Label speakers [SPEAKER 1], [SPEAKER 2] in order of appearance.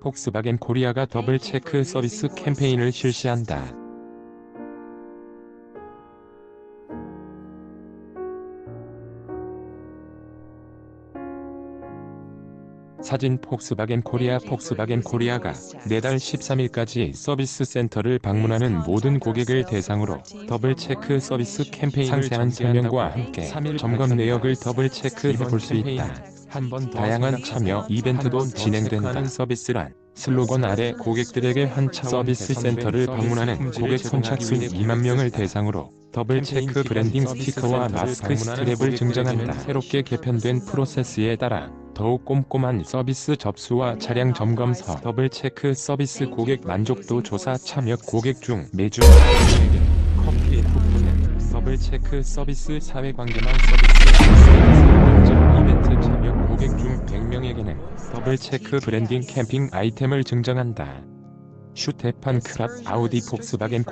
[SPEAKER 1] 폭스바겐 코리아가 더블 체크 서비스 캠페인을 실시한다. 사진 폭스바겐 코리아 폭스바겐 코리아가 내달 13일까지 서비스 센터를 방문하는 모든 고객을 대상으로 더블 체크 서비스 캠페인 상세한 설명과 함께 3일 점검 내역을 더블 체크해 볼 수 있다. 다양한 참여 이벤트도 진행된다. 서비스란 슬로건 아래 고객들에게 한차 서비스 센터를 방문하는 고객 선착순 2만 명을 대상으로 더블 체크 브랜딩 스티커와 마스크 스트랩을 증정한다. 새롭게 개편된 프로세스에 따라 더욱 꼼꼼한 서비스 접수와 차량 점검서 더블 체크 서비스 고객 만족도 조사 참여 고객 중 매주 커피 쿠폰을 더블 체크 서비스 사회관계망 서비스 중 100명에게는 더블 체크 브랜딩 캠핑 아이템을 증정한다. 슈테판 크랍 아우디 폭스바겐